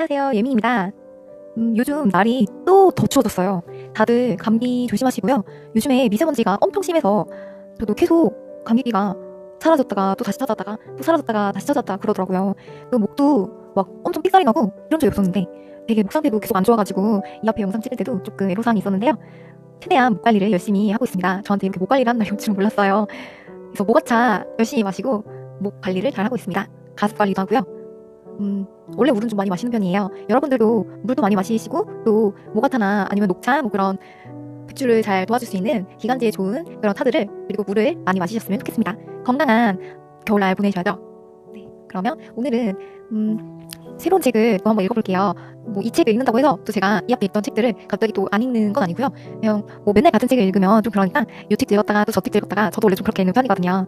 안녕하세요. 예민입니다. 음, 요즘 날이 또 더 추워졌어요. 다들 감기 조심하시고요. 요즘에 미세먼지가 엄청 심해서 저도 계속 감기가 사라졌다가 또 다시 찾았다가 또 사라졌다가 다시 찾았다 그러더라고요. 또 목도 막 엄청 삑사리 나고 이런 적이 없었는데 되게 목 상태도 계속 안 좋아가지고 이 앞에 영상 찍을 때도 조금 애로사항이 있었는데요. 최대한 목 관리를 열심히 하고 있습니다. 저한테 이렇게 목 관리를 하는 날이 올 줄은 몰랐어요. 그래서 모가차 열심히 마시고 목 관리를 잘 하고 있습니다. 가습 관리도 하고요. 음, 원래 물은 좀 많이 마시는 편이에요. 여러분들도 물도 많이 마시시고 또 모가타나 아니면 녹차 뭐 그런 백주를 잘 도와줄 수 있는 기관지에 좋은 그런 타들을 그리고 물을 많이 마시셨으면 좋겠습니다. 건강한 겨울날 보내셔야죠. 네, 그러면 오늘은 음, 새로운 책을 또 한번 읽어볼게요. 뭐 이 책을 읽는다고 해서 또 제가 이 앞에 있던 책들을 갑자기 또 안 읽는 건 아니고요. 그냥 뭐 맨날 같은 책을 읽으면 좀 그러니까 이 책 읽었다가 또 저 책 읽었다가 저도 원래 좀 그렇게 읽는 편이거든요.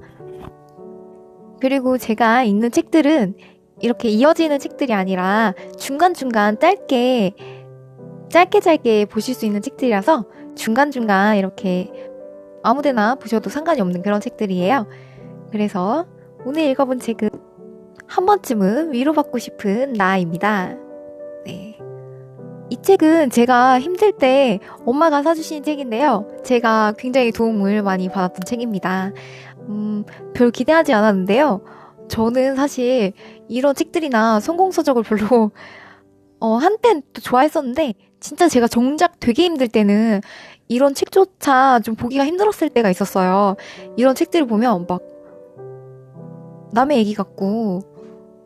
그리고 제가 읽는 책들은 이렇게 이어지는 책들이 아니라 중간중간 짧게 짧게 짧게 보실 수 있는 책들이라서 중간중간 이렇게 아무데나 보셔도 상관이 없는 그런 책들이에요. 그래서 오늘 읽어본 책은 한 번쯤은 위로받고 싶은 나입니다. 네. 이 책은 제가 힘들 때 엄마가 사주신 책인데요. 제가 굉장히 도움을 많이 받았던 책입니다. 음, 별 기대하지 않았는데요. 저는 사실 이런 책들이나 성공서적을 별로, 어, 한땐 또 좋아했었는데, 진짜 제가 정작 되게 힘들 때는 이런 책조차 좀 보기가 힘들었을 때가 있었어요. 이런 책들을 보면 막, 남의 얘기 같고,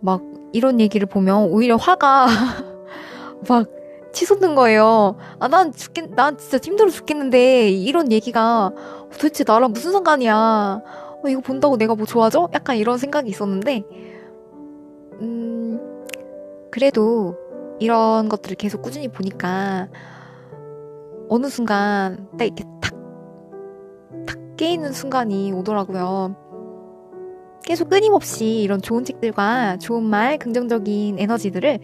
막, 이런 얘기를 보면 오히려 화가 막 치솟는 거예요. 아, 난 죽겠, 난 진짜 힘들어 죽겠는데, 이런 얘기가 도대체 나랑 무슨 상관이야. 어, 이거 본다고 내가 뭐 좋아져? 약간 이런 생각이 있었는데, 음, 그래도 이런 것들을 계속 꾸준히 보니까 어느 순간 딱 이렇게 탁, 탁 깨이는 순간이 오더라고요. 계속 끊임없이 이런 좋은 책들과 좋은 말, 긍정적인 에너지들을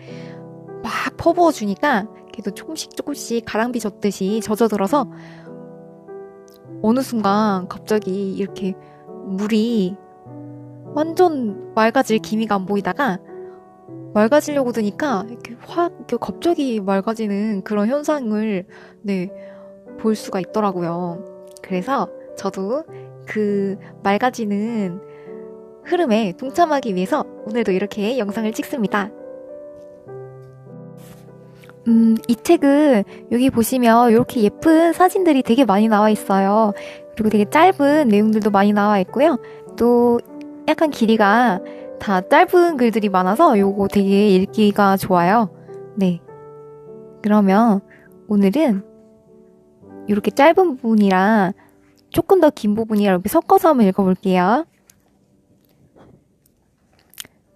막 퍼부어 주니까 계속 조금씩 조금씩 가랑비 젖듯이 젖어들어서 어느 순간 갑자기 이렇게 물이 완전 맑아질 기미가 안 보이다가 맑아지려고 드니까 이렇게 확 이렇게 갑자기 맑아지는 그런 현상을 네, 볼 수가 있더라고요. 그래서 저도 그 맑아지는 흐름에 동참하기 위해서 오늘도 이렇게 영상을 찍습니다. 음, 이 책은 여기 보시면 이렇게 예쁜 사진들이 되게 많이 나와 있어요. 그리고 되게 짧은 내용들도 많이 나와 있고요. 또 약간 길이가 다 짧은 글들이 많아서 요거 되게 읽기가 좋아요. 네. 그러면 오늘은 이렇게 짧은 부분이랑 조금 더 긴 부분이랑 이렇게 섞어서 한번 읽어볼게요.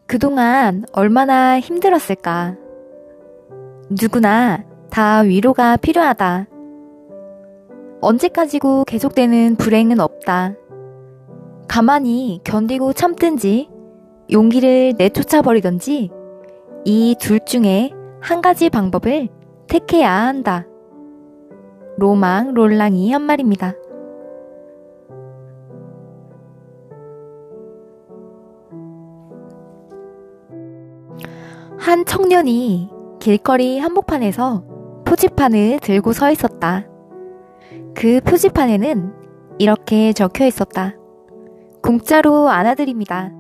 그동안 얼마나 힘들었을까? 누구나 다 위로가 필요하다. 언제까지고 계속되는 불행은 없다. 가만히 견디고 참든지 용기를 내쫓아 버리던지 이 둘 중에 한 가지 방법을 택해야 한다. 로망 롤랑이 한 말입니다. 한 청년이 길거리 한복판에서 표지판을 들고 서 있었다. 그 표지판에는 이렇게 적혀 있었다. 공짜로 안아드립니다.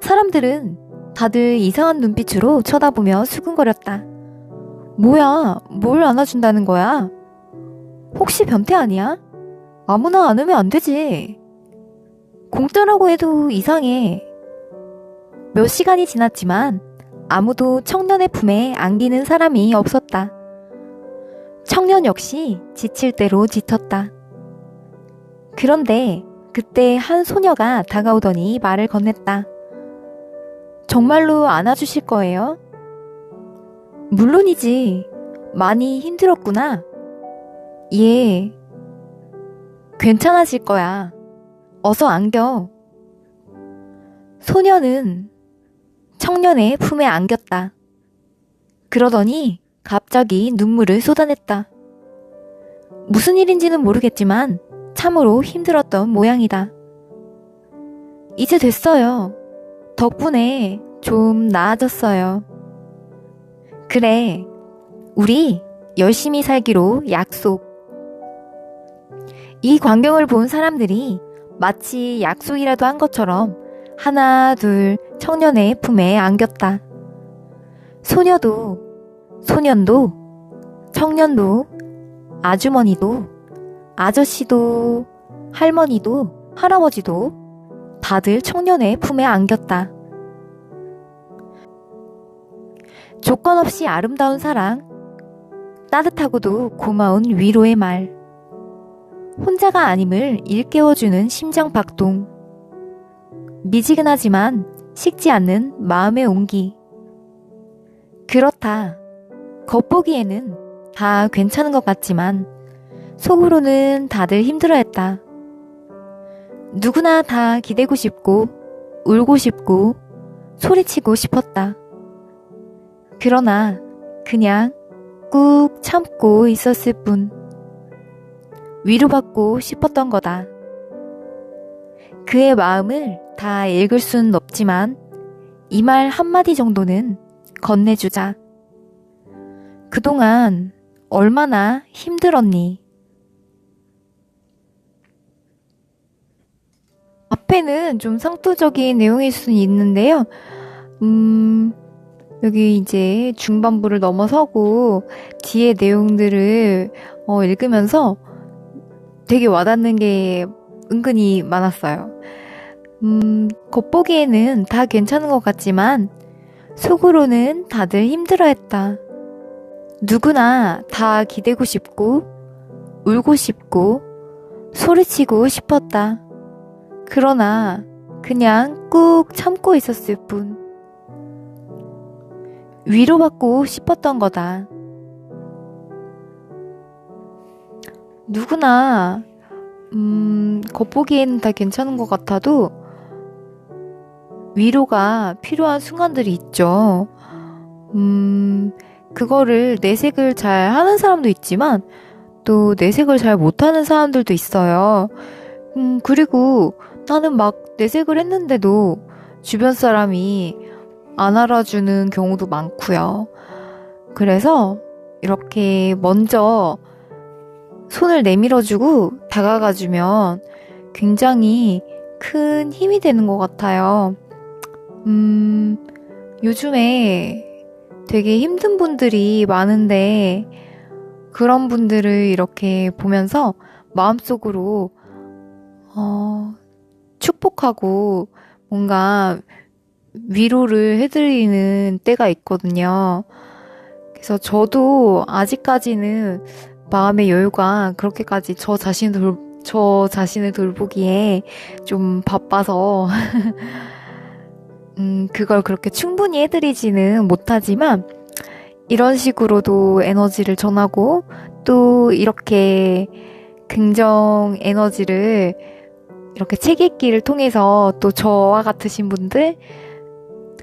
사람들은 다들 이상한 눈빛으로 쳐다보며 수근거렸다. 뭐야, 뭘 안아준다는 거야? 혹시 변태 아니야? 아무나 안으면 안 되지. 공짜라고 해도 이상해. 몇 시간이 지났지만 아무도 청년의 품에 안기는 사람이 없었다. 청년 역시 지칠 대로 짙었다. 그런데 그때 한 소녀가 다가오더니 말을 건넸다. 정말로 안아주실 거예요? 물론이지. 많이 힘들었구나. 예. 괜찮아질 거야. 어서 안겨. 소녀는 청년의 품에 안겼다. 그러더니 갑자기 눈물을 쏟아냈다. 무슨 일인지는 모르겠지만 참으로 힘들었던 모양이다. 이제 됐어요. 덕분에 좀 나아졌어요. 그래, 우리 열심히 살기로 약속. 이 광경을 본 사람들이 마치 약속이라도 한 것처럼 하나, 둘 청년의 품에 안겼다. 소녀도, 소년도, 청년도, 아주머니도, 아저씨도, 할머니도, 할아버지도 다들 청년의 품에 안겼다. 조건 없이 아름다운 사랑, 따뜻하고도 고마운 위로의 말, 혼자가 아님을 일깨워주는 심장 박동, 미지근하지만 식지 않는 마음의 온기. 그렇다. 겉보기에는 다 괜찮은 것 같지만 속으로는 다들 힘들어했다. 누구나 다 기대고 싶고 울고 싶고 소리치고 싶었다. 그러나 그냥 꾹 참고 있었을 뿐 위로받고 싶었던 거다. 그의 마음을 다 읽을 순 없지만 이 말 한마디 정도는 건네주자. 그동안 얼마나 힘들었니? 앞에는 좀 상투적인 내용일 수는 있는데요. 음, 여기 이제 중반부를 넘어서고 뒤에 내용들을 어, 읽으면서 되게 와닿는 게 은근히 많았어요. 음, 겉보기에는 다 괜찮은 것 같지만 속으로는 다들 힘들어했다. 누구나 다 기대고 싶고 울고 싶고 소리치고 싶었다. 그러나 그냥 꾹 참고 있었을 뿐. 위로받고 싶었던 거다. 누구나, 음, 겉보기에는 다 괜찮은 것 같아도 위로가 필요한 순간들이 있죠. 음, 그거를 내색을 잘 하는 사람도 있지만 또 내색을 잘 못하는 사람들도 있어요. 음, 그리고 나는 막 내색을 했는데도 주변 사람이 안 알아주는 경우도 많고요. 그래서 이렇게 먼저 손을 내밀어주고 다가가주면 굉장히 큰 힘이 되는 것 같아요. 음, 요즘에 되게 힘든 분들이 많은데 그런 분들을 이렇게 보면서 마음속으로 어, 축복하고 뭔가 위로를 해드리는 때가 있거든요. 그래서 저도 아직까지는 마음의 여유가 그렇게까지 저 자신을 돌, 저 자신을 돌보기에 좀 바빠서 음, 그걸 그렇게 충분히 해드리지는 못하지만 이런 식으로도 에너지를 전하고 또 이렇게 긍정 에너지를 이렇게 책 읽기를 통해서 또 저와 같으신 분들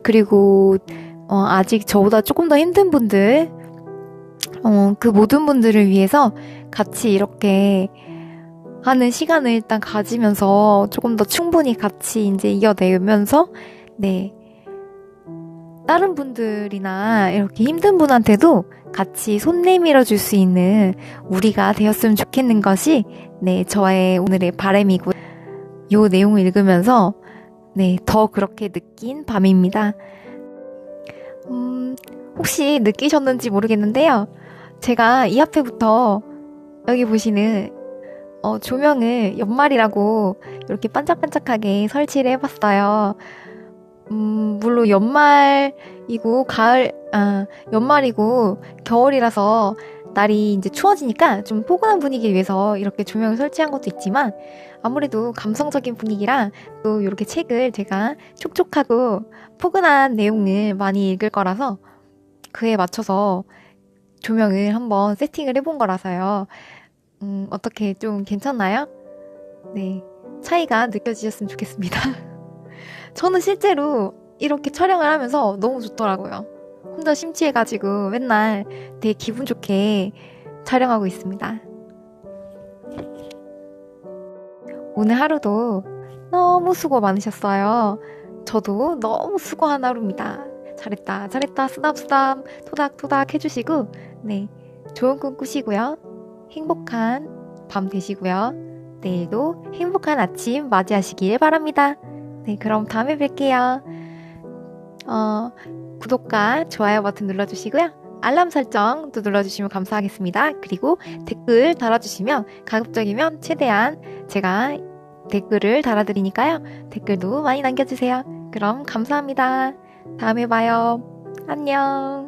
그리고 어, 아직 저보다 조금 더 힘든 분들 어, 그 모든 분들을 위해서 같이 이렇게 하는 시간을 일단 가지면서 조금 더 충분히 같이 이제 이겨내면서 네. 다른 분들이나 이렇게 힘든 분한테도 같이 손 내밀어 줄 수 있는 우리가 되었으면 좋겠는 것이 네, 저의 오늘의 바램이고 요 내용을 읽으면서 네, 더 그렇게 느낀 밤입니다. 음, 혹시 느끼셨는지 모르겠는데요. 제가 이 앞에부터 여기 보시는 어, 조명을 연말이라고 이렇게 반짝반짝하게 설치를 해봤어요. 음, 물론 연말이고 가을, 아, 연말이고 겨울이라서 날이 이제 추워지니까 좀 포근한 분위기를 위해서 이렇게 조명을 설치한 것도 있지만 아무래도 감성적인 분위기랑 또 이렇게 책을 제가 촉촉하고 포근한 내용을 많이 읽을 거라서 그에 맞춰서 조명을 한번 세팅을 해본 거라서요. 음, 어떻게 좀 괜찮나요? 네. 차이가 느껴지셨으면 좋겠습니다. 저는 실제로 이렇게 촬영을 하면서 너무 좋더라고요. 혼자 심취해가지고 맨날 되게 기분 좋게 촬영하고 있습니다. 오늘 하루도 너무 수고 많으셨어요. 저도 너무 수고한 하루입니다. 잘했다, 잘했다, 쓰담쓰담, 토닥토닥 해주시고, 네. 좋은 꿈 꾸시고요. 행복한 밤 되시고요. 내일도 행복한 아침 맞이하시길 바랍니다. 네, 그럼 다음에 뵐게요. 어, 구독과 좋아요 버튼 눌러주시고요. 알람 설정도 눌러주시면 감사하겠습니다. 그리고 댓글 달아주시면 가급적이면 최대한 제가 댓글을 달아드리니까요. 댓글도 많이 남겨주세요. 그럼 감사합니다. 다음에 봐요. 안녕.